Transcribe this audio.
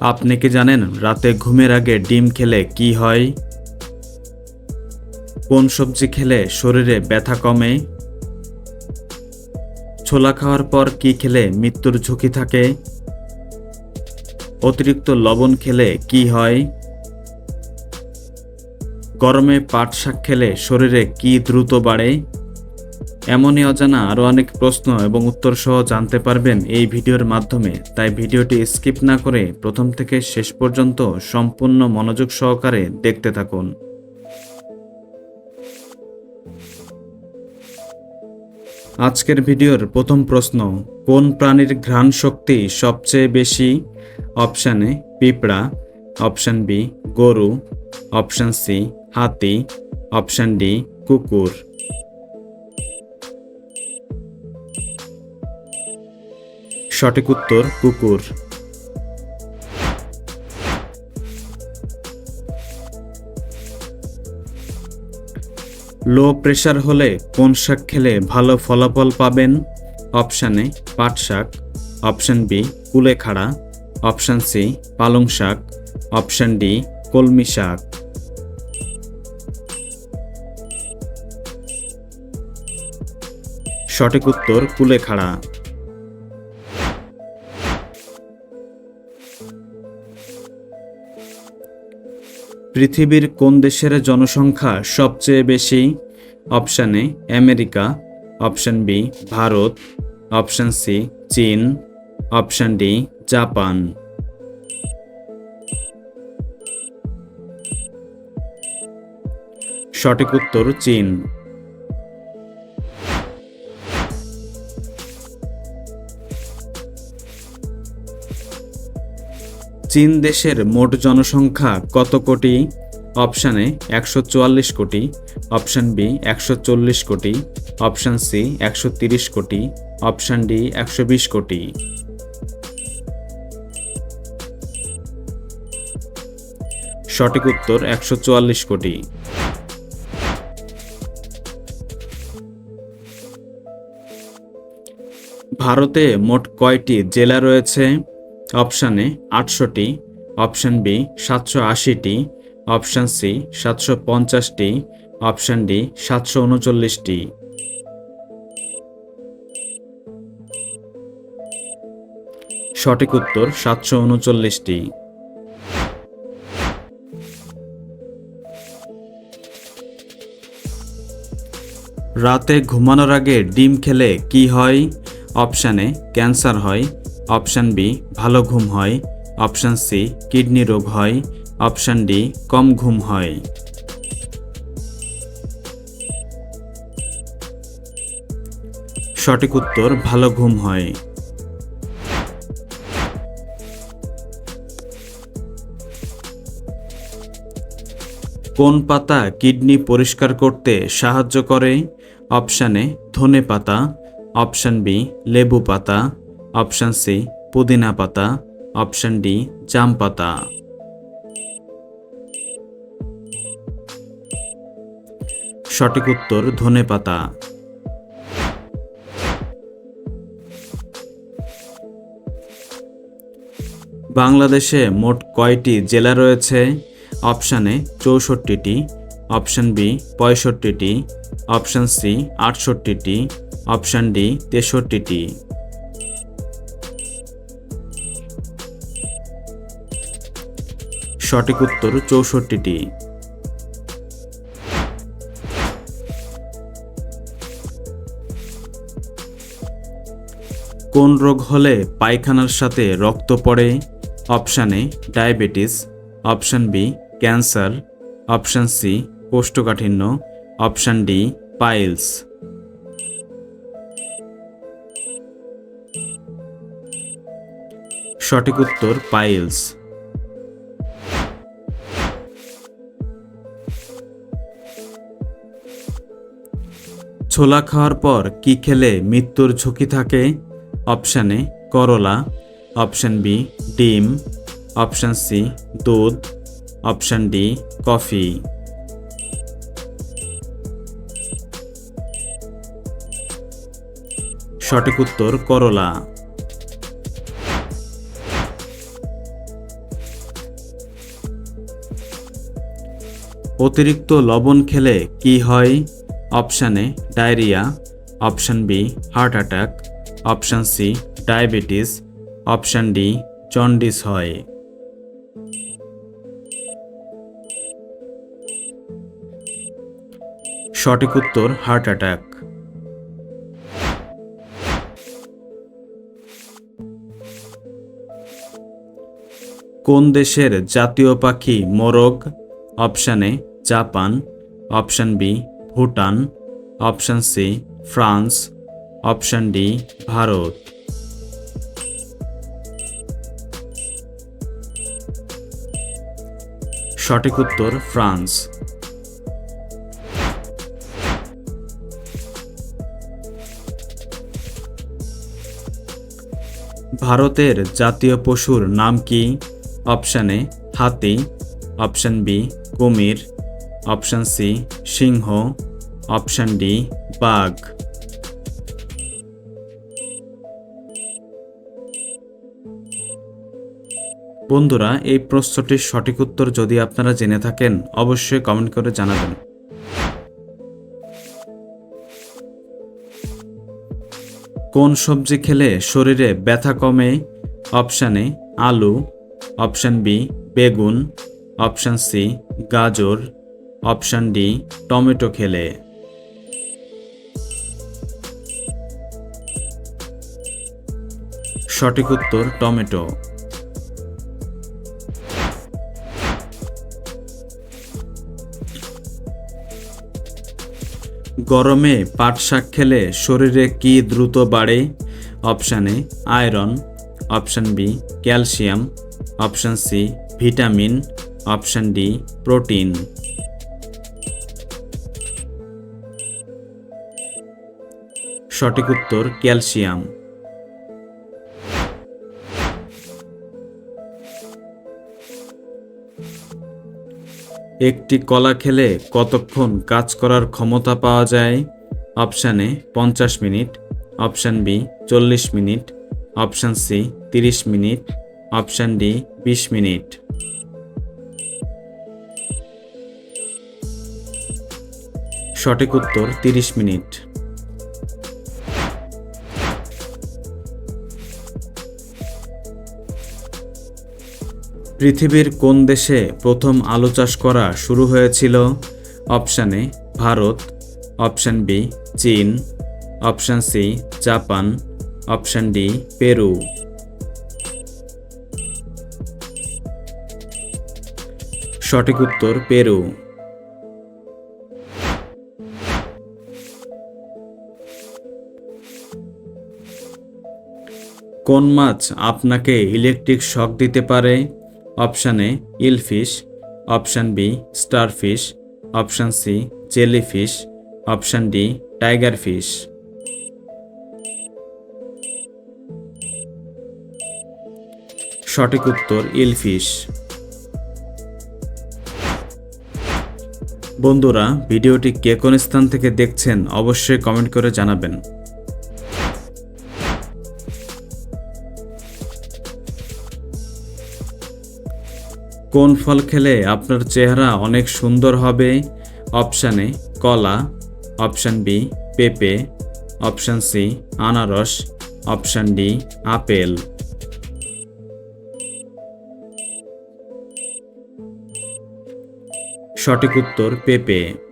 আপনি কি জানেন রাতে ঘুমের আগে ডিম খেলে কি হয়? কোন সবজি খেলে শরীরে ব্যথা কমে? ছোলা খাওয়ার পর কি খেলে মৃত্যুর ঝুঁকি থাকে? অতিরিক্ত লবণ খেলে কি হয়? গরমে পাট শাক খেলে শরীরে কি দ্রুত বাড়ে? এমনই অজানা আরও অনেক প্রশ্ন এবং উত্তর সহ জানতে পারবেন এই ভিডিওর মাধ্যমে। তাই ভিডিওটি স্কিপ না করে প্রথম থেকে শেষ পর্যন্ত সম্পূর্ণ মনোযোগ সহকারে দেখতে থাকুন। আজকের ভিডিওর প্রথম প্রশ্ন, কোন প্রাণীর ঘ্রাণ শক্তি সবচেয়ে বেশি? অপশান এ, পিঁপড়া। অপশান বি, গরু। অপশান সি, হাতি। অপশান ডি, কুকুর। সঠিক উত্তর কুকুর। লো প্রেশার হলে কোন শাক খেলে ভালো ফলাফল পাবেন? অপশানে পাট শাক। অপশান বি কুলেখাড়া অপশান সি, পালং শাক। অপশান ডি, কলমি শাক। সঠিক উত্তর কুলেখাড়া পৃথিবীর কোন দেশের জনসংখ্যা সবচেয়ে বেশি? Option A, America. Option B, Bharat. Option C, চীন। Option D, Japan. সঠিক উত্তর চীন। চীন দেশের মোট জনসংখ্যা কত কোটি? অপশানে একশো চুয়াল্লিশ কোটি, অপশান বি একশো চল্লিশ কোটি, অপশান সি একশো তিরিশ কোটি, অপশান ডি একশো বিশ কোটি। সঠিক উত্তর একশো চুয়াল্লিশ কোটি। ভারতে মোট কয়টি জেলা রয়েছে? অপশানে আটশোটি অপশান বি সাতশো আশিটি, অপশান সি সাতশো পঞ্চাশটি, অপশান ডি সাতশো উনচল্লিশটি। সঠিক উত্তর সাতশো উনচল্লিশটি। রাতে ঘুমানোর আগে ডিম খেলে কি হয়? অপশানে ক্যান্সার হয় অপশান বি, ভালো ঘুম হয়। অপশান সি, কিডনি রোগ হয়। অপশান ডি, কম ঘুম হয়। সঠিক উত্তর, ভালো ঘুম হয়। কোন পাতা কিডনি পরিষ্কার করতে সাহায্য করে? অপশানে ধনে পাতা। অপশান বি, লেবু পাতা। অপশান সি, পুদিনা পাতা। অপশান ডি, জাম পাতা। সঠিক উত্তর, ধনে পাতা। বাংলাদেশে মোট কয়টি জেলা রয়েছে? অপশানে চৌষট্টিটি। অপশান বি, পঁয়ষট্টিটি। অপশান সি, আটষট্টিটি। অপশান ডি, তেষট্টিটি। সঠিক উত্তর চৌষট্টিটি। কোন রোগ হলে পায়খানার সাথে রক্ত পড়ে? Option A diabetes, option B, cancer, option C, কোষ্ঠকাঠিন্য, অপশান ডি, পাইলস। সঠিক উত্তর পাইলস। ছোলা খাওয়ার পর কি খেলে মৃত্যুর ঝুঁকি থাকে? অপশান এ, করলা। অপশান বি, ডিম। অপশান সি, দুধ। Option D, coffee. সঠিক উত্তর, করলা। অতিরিক্ত লবণ খেলে কি হয়? Option A diarrhoea, option B heart attack, option C diabetes, option D jaundice হয়। সঠিক উত্তর হার্ট অ্যাটাক। কোন দেশের জাতীয় পাখি মোরগ? Option A Japan, option B Bhutan, option C, France, option D, Bharat. সঠিক উত্তর, ফ্রান্স। ভারতের জাতীয় পশুর নাম কি? অপশান এ, হাতি, অপশান বি, কুমির, অপশান সি, সিংহ অপশান ডি বাঘ বন্ধুরা, এই প্রশ্নটির সঠিক উত্তর যদি আপনারা জেনে থাকেন, অবশ্যই কমেন্ট করে জানাবেন। কোন সবজি খেলে শরীরে ব্যথা কমে? অপশান আলু। অপশান বি বেগুন। অপশান সি গাজর। অপশান ডি টমেটো খেলে। সঠিক উত্তর টমেটো। গরমে পাট শাক খেলে শরীরে কি দ্রুত বাড়ে? Option A, iron. Option B, calcium. Option C, vitamin. Option D, protein. সঠিক উত্তর ক্যালসিয়াম। একটি কলা খেলে কতক্ষণ কাজ করার ক্ষমতা পাওয়া যায়? অপশান এ, পঞ্চাশ মিনিট। অপশান বি, চল্লিশ মিনিট। অপশান সি, তিরিশ মিনিট। অপশান ডি, বিশ মিনিট। সঠিক উত্তর তিরিশ মিনিট। পৃথিবীর কোন দেশে প্রথম আলু চাষ করা শুরু হয়েছিল? Option A, Bharat. Option B, চীন। Option C, Japan. Option D, Peru. সঠিক উত্তর, পেরু। কোন মাছ আপনাকে ইলেকট্রিক শক দিতে পারে? Option A, eel fish, option B, starfish, option C, jellyfish, option D tiger fish সঠিক উত্তর, ইলফিশ। বন্ধুরা, ভিডিওটি কে কোন স্থান থেকে দেখছেন, অবশ্যই কমেন্ট করে জানাবেন। কোন ফল খেলে আপনার চেহারা অনেক সুন্দর হবে? অপশান এ, কলা। অপশান বি, পেঁপে। অপশান সি, আনারস। Option D, apple. সঠিক উত্তর, পেঁপে।